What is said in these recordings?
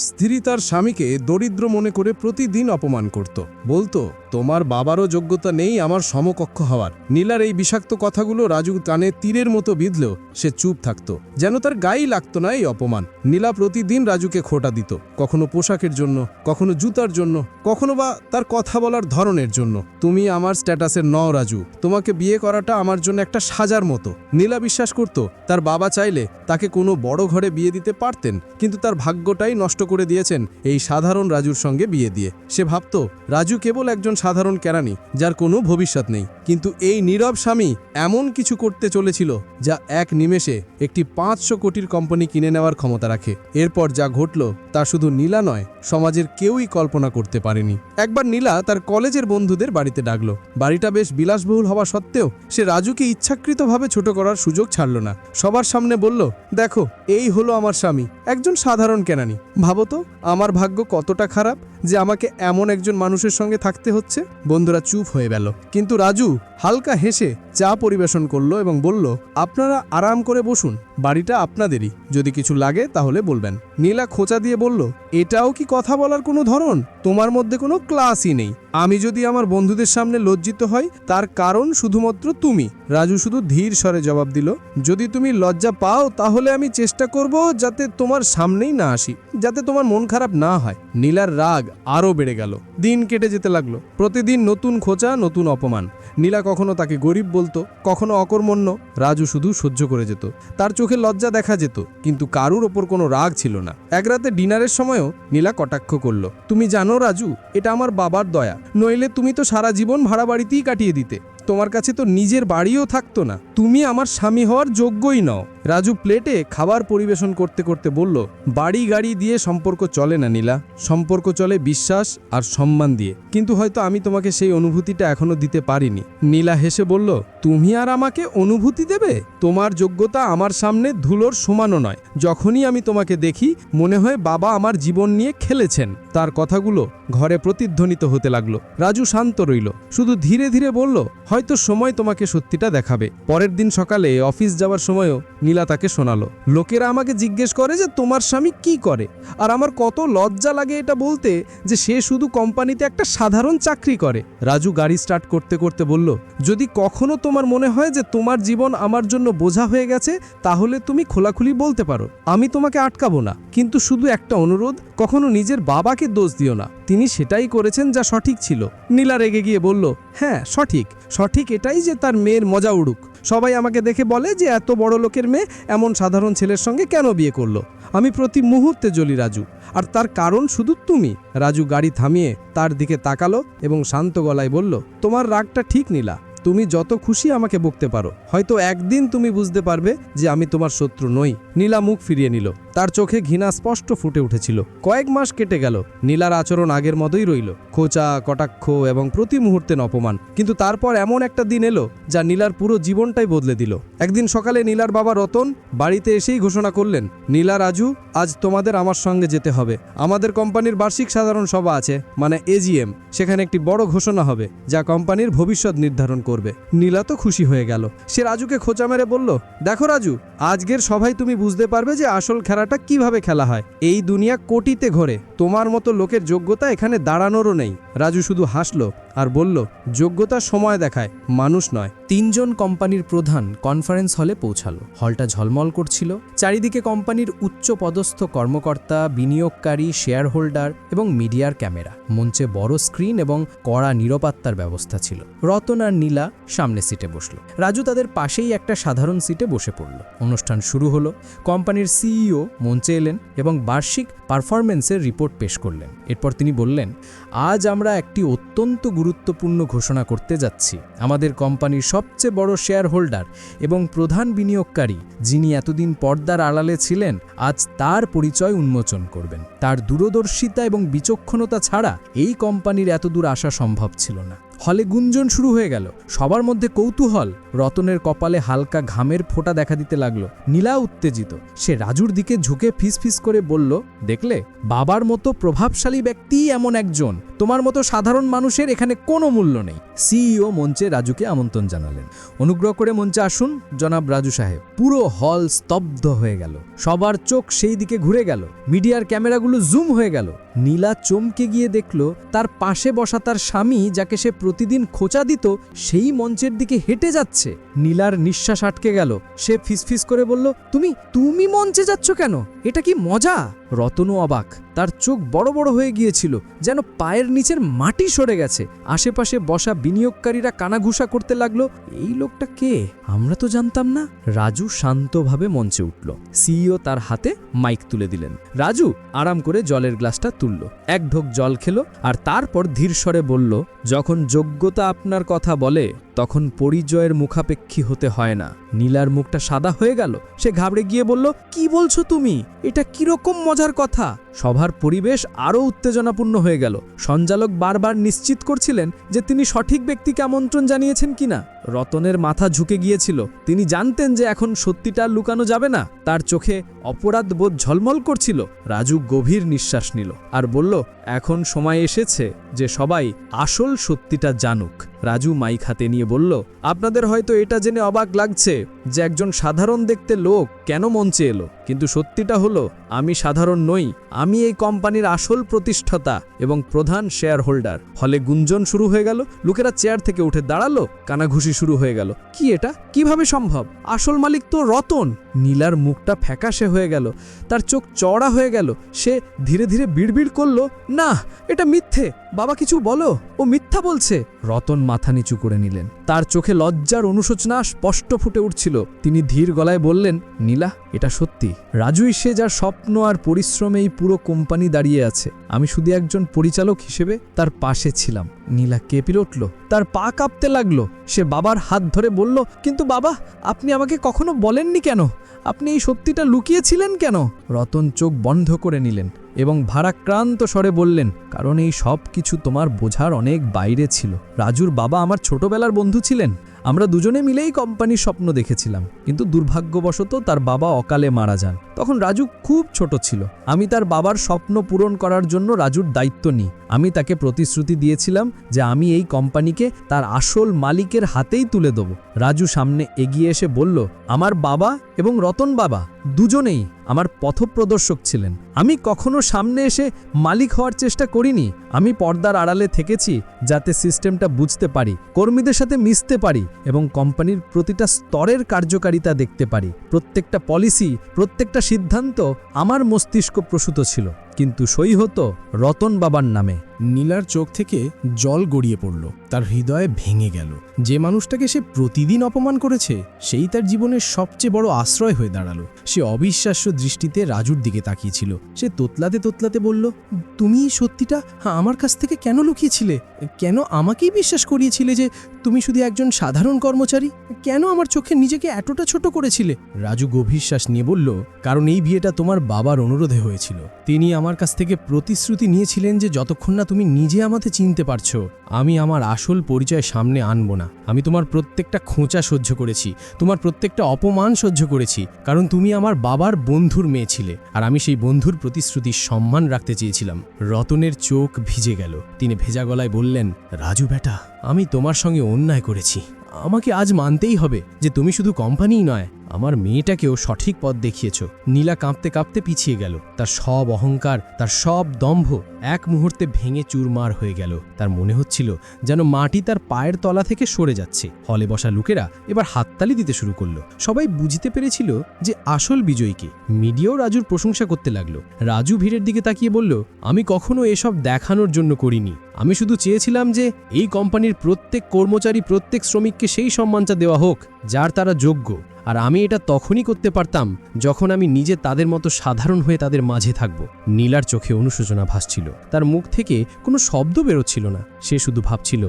স্ত্রী তার স্বামীকে দরিদ্র মনে করে প্রতিদিন অপমান করত। বলতো তোমার বাবারও যোগ্যতা নেই আমার সমকক্ষ হওয়ার। নীলার এই বিষাক্ত কথাগুলো রাজু কানে তীরের মতো বিঁধলেও সে চুপ থাকত। যেন তার গায়েই লাগতো না এই অপমান। নীলা প্রতিদিন রাজুকে খোটা দিত, কখনো পোশাকের জন্য, কখনো জুতার জন্য, কখনো বা তার কথা বলার ধরনের জন্য। তুমি আমার স্ট্যাটাসের ন রাজু, তোমাকে বিয়ে করাটা আমার জন্য একটা সাজার মতো। নীলা বিশ্বাস করত, তার বাবা চাইলে তাকে কোনো বড় ঘরে বিয়ে দিতে পারতেন, কিন্তু তার ভাগ্যটাই নষ্ট করে দিয়েছেন এই সাধারণ রাজুর সঙ্গে বিয়ে দিয়ে। সে ভাবত, রাজু কেবল একজন সাধারণ কেরানি, যার কোনো ভবিষ্যৎ নেই। কিন্তু এই নীরব স্বামী এমন কিছু করতে চলেছিল, যা এক নিমেষে একটি পাঁচশো কোটির কোম্পানি কিনে নেওয়ার ক্ষমতা রাখে। এরপর যা ঘটল, তা শুধু নীলা নয়, সমাজের কেউই কল্পনা করতে পারেনি। একবার নীলা তার কলেজের বন্ধুদের বাড়িতে ডাকলো। বাড়িটা বেশ বিলাসবহুল হওয়া সত্ত্বেও সে রাজুকে ইচ্ছাকৃতভাবে ছোট করার সুযোগ ছাড়ল না। সবার সামনে বলল, দেখো, এই হলো আমার স্বামী, একজন সাধারণ কেনানি ভাবো তো, আমার ভাগ্য কতটা খারাপ যে আমাকে এমন একজন মানুষের সঙ্গে থাকতে হচ্ছে? বন্ধুরা চুপ হয়ে গেল। কিন্তু রাজু, হালকা হেসে চা পরিবেশন করল এবং বলল, আপনারা আরাম করে বসুন, বাড়িটা আপনাদেরই। যদি কিছু লাগে তাহলে বলবেন। নীলা খোঁচা দিয়ে বলল, এটাও কি কথা বলার কোনো ধরন? তোমার মধ্যে কোনো ক্লাসই নেই। আমি যদি আমার বন্ধুদের সামনে লজ্জিত হই, তার কারণ শুধুমাত্র তুমি। রাজু শুধু ধীর স্বরে জবাব দিল, যদি তুমি লজ্জা পাও, তাহলে আমি চেষ্টা করব যাতে তোমার সামনেই না আসি, যাতে তোমার মন খারাপ না হয়। নীলার রাগ আরও বেড়ে গেল। দিন কেটে যেতে লাগল। প্রতিদিন নতুন খোঁচা, নতুন অপমান। নীলা কখনো তাকে গরিব বলতো, কখনো অকর্মণ্য, রাজু শুধু সহ্য করে যেত। তার চোখে লজ্জা দেখা যেত, কিন্তু কারুর ওপর কোনো রাগ ছিল না। এক রাতে ডিনারের সময়ও নীলা কটাক্ষ করল, তুমি জানো রাজু, এটা আমার বাবার দয়া। নইলে তুমি তো সারা জীবন ভাড়া বাড়িতেই কাটিয়ে দিতে। তোমার কাছে তো নিজের বাড়িও থাকতো না। তুমি আমার স্বামী হওয়ার যোগ্যই নও। রাজু প্লেটে খাবার পরিবেশন করতে করতে বলল, বাড়ি গাড়ি দিয়ে সম্পর্ক চলে না নীলা। সম্পর্ক চলে বিশ্বাস আর সম্মান দিয়ে। কিন্তু হয়তো আমি তোমাকে সেই অনুভূতিটা এখনও দিতে পারিনি। নীলা হেসে বলল, তুমি আর আমাকে অনুভূতি দেবে? তোমার যোগ্যতা আমার সামনে ধুলোর সমানও নয়। যখনই আমি তোমাকে দেখি, মনে হয় বাবা আমার জীবন নিয়ে খেলেছেন। তার কথাগুলো ঘরে প্রতিধ্বনিত হতে লাগল। রাজু শান্ত রইল, শুধু ধীরে ধীরে বলল, হয়তো সময় তোমাকে সত্যিটা দেখাবে। পরের দিন সকালে অফিস যাওয়ার সময়ও নীলা তাকে শোনালো, লোকেরা আমাকে জিজ্ঞেস করে যে তোমার স্বামী কি করে? আর আমার কত লজ্জা লাগে এটা বলতে যে সে শুধু কোম্পানিতে একটা সাধারণ চাকরি করে। রাজু গাড়ি স্টার্ট করতে করতে বলল, যদি কখনো তোমার মনে হয় যে তোমার জীবন আমার জন্য বোঝা হয়ে গেছে, তাহলে তুমি খোলাখুলি বলতে পারো। আমি তোমাকে আটকাবো না, কিন্তু শুধু একটা অনুরোধ, কখনো নিজের বাবাকে দোষ দিও না। তিনি সেটাই করেছেন যা সঠিক ছিল। নীলা রেগে গিয়ে বলল হ্যাঁ সঠিক। সঠিক এটাই যে তার মেয়ের মজা উড়ুক। সবাই আমাকে দেখে বলে যে এত বড় লোকের মেয়ে এমন সাধারণ ছেলের সঙ্গে কেন বিয়ে করল? আমি প্রতি মুহূর্তে জ্বলি, রাজু। আর তার কারণ শুধু তুমি। রাজু গাড়ি থামিয়ে তার দিকে তাকালো এবং শান্ত গলায় বলল, তোমার রাগটা ঠিক, নীলা। তুমি যত খুশি আমাকে বকতে পারো। হয়তো একদিন তুমি বুঝতে পারবে যে আমি তোমার শত্রু নই। নীলা মুখ ফিরিয়ে নিল। তার চোখে ঘৃণা স্পষ্ট ফুটে উঠেছিল। কয়েক মাস কেটে গেল। নীলার আচরণ আগের মতোই রইল। খোঁচা, কটাক্ষ এবং প্রতি মুহূর্তে অপমান। কিন্তু তারপর এমন একটা দিন এলো যা নীলার পুরো জীবনটাই বদলে দিল। একদিন সকালে নীলার বাবা রতন বাড়িতে এসেই ঘোষণা করলেন, নীলা, রাজু, আজ তোমাদের আমার সঙ্গে যেতে হবে। আমাদের কোম্পানির বার্ষিক সাধারণ সভা আছে মানে এজিএম সেখানে একটি বড় ঘোষণা হবে, যা কোম্পানির ভবিষ্যৎ নির্ধারণ করবে। নীলা তো খুশি হয়ে গেল। সে রাজুকে খোঁচা মেরে বলল, দেখো রাজু, আজকের সভায় তুমি বুঝতে পারবে যে আসল খেলাটা কীভাবে খেলা হয়? এই দুনিয়া কোটিতে ঘোরে। তোমার মতো লোকের যোগ্যতা এখানে দাঁড়ানোরও নেই। রাজু শুধু হাসলো আর বলল, যোগ্যতা সময় দেখায়, মানুষ নয়। তিনজন কোম্পানির প্রধান কনফারেন্স হলে পৌঁছালো। হলটা ঝলমল করছিল। চারিদিকে কোম্পানির উচ্চ পদস্থ কর্মকর্তা, বিনিয়োগকারী শেয়ার হোল্ডার এবং মিডিয়ার ক্যামেরা। মঞ্চে বড় স্ক্রিন এবং কড়া নিরাপত্তার ব্যবস্থা ছিল। রতন আর নীলা সামনে সিটে বসল। রাজু তাদের পাশেই একটা সাধারণ সিটে বসে পড়ল। অনুষ্ঠান শুরু হলো। কোম্পানির সিইও মঞ্চে এলেন এবং বার্ষিক পারফরমেন্সের রিপোর্ট পেশ করলেন। এরপর তিনি বললেন, আজ আমরা একটি অত্যন্ত গুরুত্বপূর্ণ ঘোষণা করতে যাচ্ছি। আমাদের কোম্পানির সবচেয়ে বড় শেয়ার হোল্ডার এবং প্রধান বিনিয়োগকারী, যিনি এতদিন পর্দার আড়ালে ছিলেন, আজ তার পরিচয় উন্মোচন করবেন। তার দূরদর্শিতা এবং বিচক্ষণতা ছাড়া এই কোম্পানির এতদূর আসা সম্ভব ছিল না। হলে গুঞ্জন শুরু হয়ে গেল। সবার মধ্যে কৌতূহল, রতনের কপালে হালকা ঘামের ফোঁটা দেখা দিতে লাগল। নীলা উত্তেজিত, সে রাজুর দিকে ঝুঁকে ফিস ফিস করে বলল, দেখলে, বাবার মতো প্রভাবশালী ব্যক্তিই এমন একজন। তোমার মতো সাধারণ মানুষের এখানে কোনো মূল্য নেই। সিইও মঞ্চে রাজুকে আমন্ত্রণ জানালেন। অনুগ্রহ করে মঞ্চে আসুন, জনাব রাজু সাহেব। পুরো হল স্তব্ধ হয়ে গেল। সবার চোখ সেই দিকে ঘুরে গেল। মিডিয়ার ক্যামেরাগুলো জুম হয়ে গেল। নীলা চমকে গিয়ে দেখল, তার পাশে বসা তার স্বামী যাকে সে প্রতিদিন খোঁচা দিত, সেই মঞ্চের দিকে হেঁটে যাচ্ছে। নীলার নিঃশ্বাস আটকে গেল। সে ফিসফিস করে বলল, তুমি তুমি মঞ্চে যাচ্ছ কেন? এটা কি মজা? রতনও অবাক। তার চোখ বড় বড় হয়ে গিয়েছিল, যেন পায়ের নিচের মাটি সরে গেছে। আশেপাশে বসা বিনিয়োগকারীরা কানাঘুষা করতে লাগল, এই লোকটা কে? আমরা তো জানতাম না। রাজু শান্তভাবে মঞ্চে উঠল। সিইও তার হাতে মাইক তুলে দিলেন। রাজু আরাম করে জলের গ্লাসটা তুলল। এক ঢোক জল খেলো আর তারপর ধীর স্বরে বলল, যখন যোগ্যতা আপনার কথা বলে তখন পরিচয়ের মুখাপেক্ষী হতে হয় না। নীলার মুখটা সাদা হয়ে গেল। সে ঘাবড়ে গিয়ে বলল, কি বলছো তুমি? এটা কীরকম মজার কথা? সভার পরিবেশ আরও উত্তেজনাপূর্ণ হয়ে গেল। সঞ্চালক বারবার নিশ্চিত করছিলেন যে তিনি সঠিক ব্যক্তিকে আমন্ত্রণ জানিয়েছেন কিনা। রতনের মাথা ঝুঁকে গিয়েছিল। তিনি জানতেন যে এখন সত্যিটা লুকানো যাবে না। তার চোখে অপরাধ বোধ ঝলমল করছিল। রাজু গভীর নিঃশ্বাস নিল আর বলল, এখন সময় এসেছে যে সবাই আসল সত্যিটা জানুক। রাজু মাইক হাতে নিয়ে বলল, আপনাদের হয়তো এটা জেনে অবাক লাগছে যে একজন সাধারণ দেখতে লোক কেন মঞ্চে এলো। কিন্তু সত্যিটা হলো, আমি সাধারণ নই, আমি এই কোম্পানির আসল প্রতিষ্ঠাতা এবং প্রধান শেয়ার হোল্ডার হলে গুঞ্জন শুরু হয়ে গেল, লোকেরা চেয়ার থেকে উঠে দাঁড়াল, কানাঘুষি শুরু হয়ে গেল। কি এটা? কীভাবে সম্ভব? আসল মালিক তো রতন। নীলার মুখটা ফ্যাকাশে হয়ে গেল, তার চোখ চড়া হয়ে গেল, সে ধীরে ধীরে বিড়বিড় করল, না, এটা মিথ্যে, বাবা কিছু বলো, ও মিথ্যা বলছে। রতন মাথা নিচু করে নিলেন। তার চোখে লজ্জার অনুশোচনা স্পষ্ট ফুটে উঠছিল। তিনি ধীর গলায় বললেন, নীলা এটা সত্যি। রাজুই সে যার স্বপ্ন আর পরিশ্রমে এই পুরো কোম্পানি দাঁড়িয়ে আছে। আমি শুধু একজন পরিচালক হিসেবে তার পাশে ছিলাম। নীলা কেঁপে উঠল, তার পা কাঁপতে লাগল। সে বাবার হাত ধরে বলল, কিন্তু বাবা, আপনি আমাকে কখনো বলেননি কেন? আপনি এই সত্যিটা লুকিয়েছিলেন কেন? রতন চোখ বন্ধ করে নিলেন। এবং ভারাক্রান্ত স্বরে বললেন, কারণ এই সব কিছু তোমার বোঝার অনেক বাইরে ছিল। রাজুর বাবা আমার ছোটবেলার বন্ধু ছিলেন। আমরা দুজনে মিলেই কোম্পানির স্বপ্ন দেখেছিলাম। কিন্তু দুর্ভাগ্যবশত তার বাবা অকালে মারা যান। তখন রাজু খুব ছোট ছিল। আমি তার বাবার স্বপ্ন পূরণ করার জন্য রাজুর দায়িত্ব নিই। আমি তাকে প্রতিশ্রুতি দিয়েছিলাম যে আমি এই কোম্পানিকে তার আসল মালিকের হাতেই তুলে দেব। রাজু সামনে এগিয়ে এসে বলল, আমার বাবা এবং রতন বাবা। দুজনেই আমার পথপ্রদর্শক ছিলেন। আমি কখনো সামনে এসে মালিক হওয়ার চেষ্টা করিনি। আমি পর্দার আড়ালে থেকেছি যাতে সিস্টেমটা বুঝতে পারি, কর্মীদের সাথে মিশতে পারি এবং কোম্পানির প্রতিটা স্তরের কার্যকারিতা দেখতে পারি। প্রত্যেকটা পলিসি, প্রত্যেকটা সিদ্ধান্ত আমার মস্তিষ্ক প্রসূত ছিল। কিন্তু সই হতো রতন বাবার নামে। নীলার চোখ থেকে জল গড়িয়ে পড়ল। তার হৃদয়ে ভেঙে গেল। যে মানুষটাকে সে প্রতিদিন অপমান করেছে, সেই তার জীবনের সবচেয়ে বড় আশ্রয় হয়ে দাঁড়াল। সে অবিশ্বাস্য দৃষ্টিতে রাজুর দিকে তাকিয়েছিল। সে তোতলাতে তোতলাতে বলল, তুমি সত্যিটা আমার কাছ থেকে কেন লুকিয়েছিলে? কেন আমাকেই বিশ্বাস করিয়েছিলে যে তুমি শুধু একজন সাধারণ কর্মচারী? কেন আমার চোখে নিজেকে এতটা ছোট করেছিলে? রাজু গভীর শ্বাস নিয়ে বলল, কারণ এই বিয়েটা তোমার বাবার অনুরোধে হয়েছিল। তিনি আমার কাছ থেকে প্রতিশ্রুতি নিয়েছিলেন যে যতক্ষণ না তুমি নিজে আমাকে চিনতে পারছ, আমি আমার আসল পরিচয় সামনে আনব না। আমি তোমার প্রত্যেকটা খোঁচা সহ্য করেছি, তোমার প্রত্যেকটা অপমান সহ্য করেছি, কারণ তুমি আমার বাবার বন্ধুর মেয়ে ছিলে, আর আমি সেই বন্ধুর প্রতিশ্রুতির সম্মান রাখতে চেয়েছিলাম। রতনের চোখ ভিজে গেল। তিনি ভেজা গলায় বললেন, রাজু বেটা আমি তোমার সঙ্গে অন্যায় করেছি। আমাকে আজ মানতেই হবে যে তুমি শুধু কোম্পানিই নয় আমার মেয়েটাকেও সঠিক পথ দেখিয়েছ। নীলা কাঁপতে কাঁপতে পিছিয়ে গেল। তার সব অহংকার, তার সব দম্ভ এক মুহূর্তে ভেঙে চুরমার হয়ে গেল। তার মনে হচ্ছিল যেন মাটি তার পায়ের তলা থেকে সরে যাচ্ছে। হলে বসা লোকেরা এবার হাততালি দিতে শুরু করল। সবাই বুঝতে পেরেছিল যে আসল বিজয়ীকে। মিডিয়াও রাজুর প্রশংসা করতে লাগল। রাজু ভিড়ের দিকে তাকিয়ে বলল, আমি কখনো এসব দেখানোর জন্য করিনি। আমি শুধু চেয়েছিলাম যে এই কোম্পানির প্রত্যেক কর্মচারী, প্রত্যেক শ্রমিককে সেই সম্মানটা দেওয়া হোক, যার তারা যোগ্য। আর আমি এটা তখনই করতে পারতাম যখন আমি নিজে তাদের মতো সাধারণ হয়ে তাদের মাঝে থাকব। নীলার চোখে অনুশোচনা ভাসছিল। তার মুখ থেকে কোনো শব্দ বেরোচ্ছিল না। সে শুধু ভাবছিল,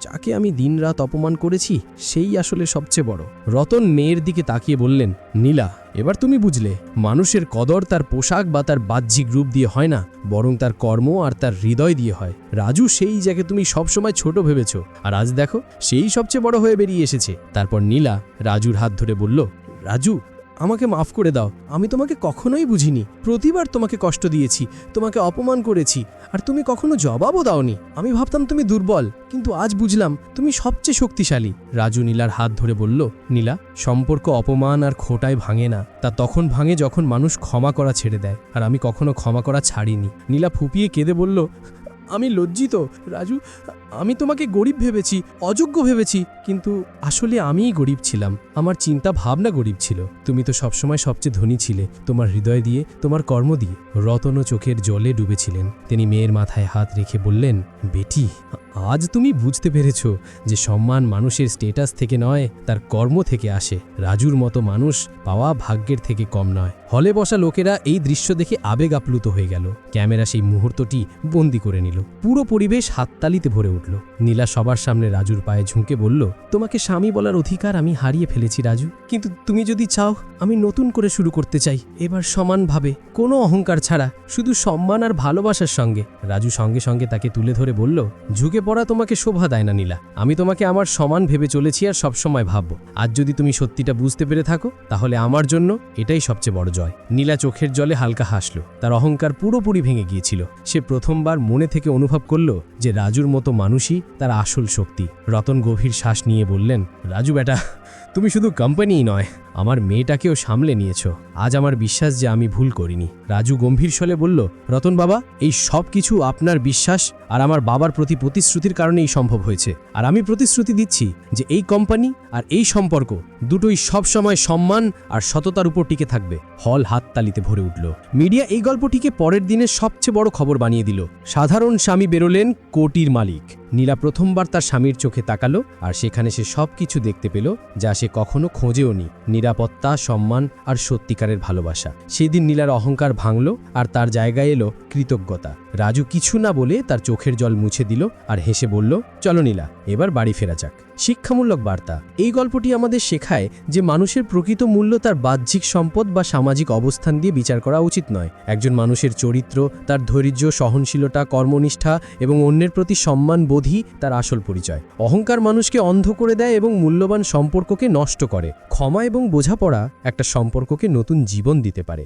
যাকে আমি দিনরাত অপমান করেছি, সেই আসলে সবচেয়ে বড়। রতন মেয়ের দিকে তাকিয়ে বললেন, নীলা, এবার তুমি বুঝলে, মানুষের কদর তার পোশাক বা তার বাহ্যিক রূপ দিয়ে হয় না, বরং তার কর্ম আর তার হৃদয় দিয়ে হয়। রাজু সেই যাকে তুমি সবসময় ছোট ভেবেছ, আর আজ দেখো, সেই সবচেয়ে বড় হয়ে বেরিয়ে এসেছে। তারপর নীলা রাজুর হাত ধরে বলল, রাজু আমাকে মাফ করে দাও। আমি তোমাকে কখনোই বুঝিনি। প্রতিবার তোমাকে কষ্ট দিয়েছি, তোমাকে অপমান করেছি, আর তুমি কখনো জবাবও দাওনি। আমি ভাবতাম তুমি দুর্বল, কিন্তু আজ বুঝলাম তুমি সবচেয়ে শক্তিশালী। রাজু নীলার হাত ধরে বলল, নীলা, সম্পর্ক অপমান আর খোটায় ভাঙে না। তা তখন ভাঙে যখন মানুষ ক্ষমা করা ছেড়ে দেয়, আর আমি কখনো ক্ষমা করা ছাড়িনি। নীলা ফুপিয়ে কেঁদে বলল আমি লজ্জিত, রাজু। আমি তোমাকে গরিব ভেবেছি, অযোগ্য ভেবেছি, কিন্তু আসলে আমিই গরিব ছিলাম। আমার চিন্তা ভাবনা গরিব ছিল। তুমি তো সবসময় সবচেয়ে ধনী ছিলে। তোমার হৃদয় দিয়ে, তোমার কর্ম দিয়ে রতন চোখের জলে ডুবেছিলেন। তিনি মেয়ের মাথায় হাত রেখে বললেন, বেটি আজ তুমি বুঝতে পেরেছ যে সম্মান মানুষের স্টেটাস থেকে নয়, তার কর্ম থেকে আসে। রাজুর মতো মানুষ পাওয়া ভাগ্যের থেকে কম নয়। হলে বসা লোকেরা এই দৃশ্য দেখে আবেগ আপ্লুত হয়ে গেল। ক্যামেরা সেই মুহূর্তটি বন্দি করে নিল। পুরো পরিবেশ হাততালিতে ভরে উঠল। নীলা সবার সামনে রাজুর পায়ে ঝুঁকে বলল, তোমাকে স্বামী বলার অধিকার আমি হারিয়ে ফেলেছি, রাজু। কিন্তু তুমি যদি চাও, আমি নতুন করে শুরু করতে চাই। এবার সমানভাবে, কোনো অহংকার ছাড়া, শুধু সম্মান আর ভালোবাসার সঙ্গে। রাজু সঙ্গে সঙ্গে তাকে তুলে ধরে বলল, ঝুঁকে পড়া তোমাকে শোভা দেয় না, নীলা। আমি তোমাকে আমার সমান ভেবে চলেছি আর সবসময় ভাববো। আজ যদি তুমি সত্যিটা বুঝতে পেরে থাকো, তাহলে আমার জন্য এটাই সবচেয়ে বড় জয়। নীলা চোখের জলে হালকা হাসল। তার অহংকার পুরোপুরি ভেঙে গিয়েছিল। সে প্রথমবার মনে থেকে অনুভব করল যে রাজুর মতো মানুষই তার আসল শক্তি। রতন গভীর শ্বাস নিয়ে বললেন, রাজু বেটা, তুমি শুধু কোম্পানিই নয় আমার মেয়েটাকেও সামলে নিয়েছ। আজ আমার বিশ্বাস যে আমি ভুল করিনি। রাজু গম্ভীর স্বলে বলল, রতন বাবা, এই সব কিছু আপনার বিশ্বাস আর আমার বাবার প্রতি প্রতিশ্রুতির কারণেই সম্ভব হয়েছে। আর আমি প্রতিশ্রুতি দিচ্ছি যে এই কোম্পানি আর এই সম্পর্ক দুটোই সবসময় সম্মান আর সততার উপর টিকে থাকবে। হল হাততালিতে ভরে উঠল। মিডিয়া এই গল্পটিকে পরের দিনের সবচেয়ে বড় খবর বানিয়ে দিল। সাধারণ স্বামী বেরোলেন কোটির মালিক। নীলা প্রথমবার তার স্বামীর চোখে তাকালো আর সেখানে সে সব কিছু দেখতে পেল, যা সে কখনো খোঁজেও নি নিরাপত্তা, সম্মান আর সত্যিকারের ভালোবাসা। সেদিন নীলার অহংকার ভাঙল আর তার জায়গায় এলো কৃতজ্ঞতা। রাজু কিছু না বলে তার চোখের জল মুছে দিল আর হেসে বলল, চলো নীলা, এবার বাড়ি ফেরা যাক। শিক্ষামূলক বার্তা। এই গল্পটি আমাদের শেখায় যে মানুষের প্রকৃত মূল্য তার বাহ্যিক সম্পদ বা সামাজিক অবস্থান দিয়ে বিচার করা উচিত নয়। একজন মানুষের চরিত্র, তার ধৈর্য, সহনশীলতা, কর্মনিষ্ঠা এবং অন্যের প্রতি সম্মান বোধই তার আসল পরিচয়। অহংকার মানুষকে অন্ধ করে দেয় এবং মূল্যবান সম্পর্ককে নষ্ট করে। ক্ষমা এবং বোঝাপড়া একটা সম্পর্ককে নতুন জীবন দিতে পারে।